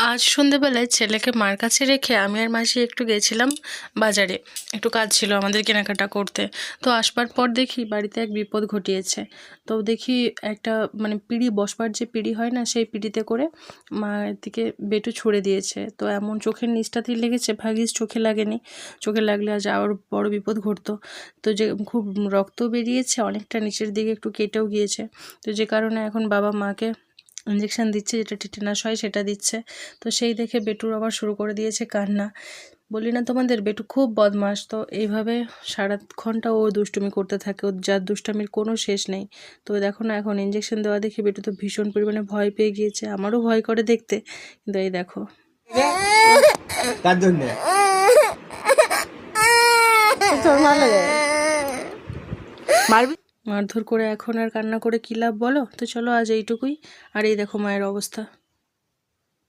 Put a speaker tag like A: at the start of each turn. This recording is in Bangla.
A: আজ সন্ধেবেলায় ছেলেকে মার কাছে রেখে আমি আর মাসি একটু গেছিলাম বাজারে। একটু কাজ ছিল আমাদের কেনাকাটা করতে। তো আসবার পর দেখি বাড়িতে এক বিপদ ঘটিয়েছে। তো দেখি একটা মানে পিড়ি বসবার যে পিড়ি হয় না, সেই পিড়িতে করে মায়ের দিকে বেটু ছুঁড়ে দিয়েছে। তো এমন চোখের নিচটাতেই লেগেছে ভাগিস চোখে লাগেনি। চোখে লাগলে আজ আরও বড় বিপদ ঘটতো। তো যে খুব রক্ত বেরিয়েছে, অনেকটা নিচের দিকে একটু কেটেও গিয়েছে। তো যে কারণে এখন বাবা মাকে ইঞ্জেকশন দিচ্ছে যেটা টিটেনাস হয় সেটা দিচ্ছে। তো সেই দেখে বেটুর আবার শুরু করে দিয়েছে কান্না। বলি না তোমাদের বেটু খুব বদমাস তো এইভাবে সারাক্ষণটা ও দুষ্টুমি করতে থাকে। ওর যার দুষ্টামির কোনো শেষ নেই। তো দেখো না এখন ইঞ্জেকশন দেওয়া দেখে বেটু তো ভীষণ পরিমাণে ভয় পেয়ে গিয়েছে। আমারও ভয় করে দেখতে। কিন্তু এই দেখো।
B: মারবি?
A: মারধর করে এখন আর কান্না করে কী লাভ বলো? তো চলো আজ এইটুকুই। আর এই দেখো মায়ের অবস্থা।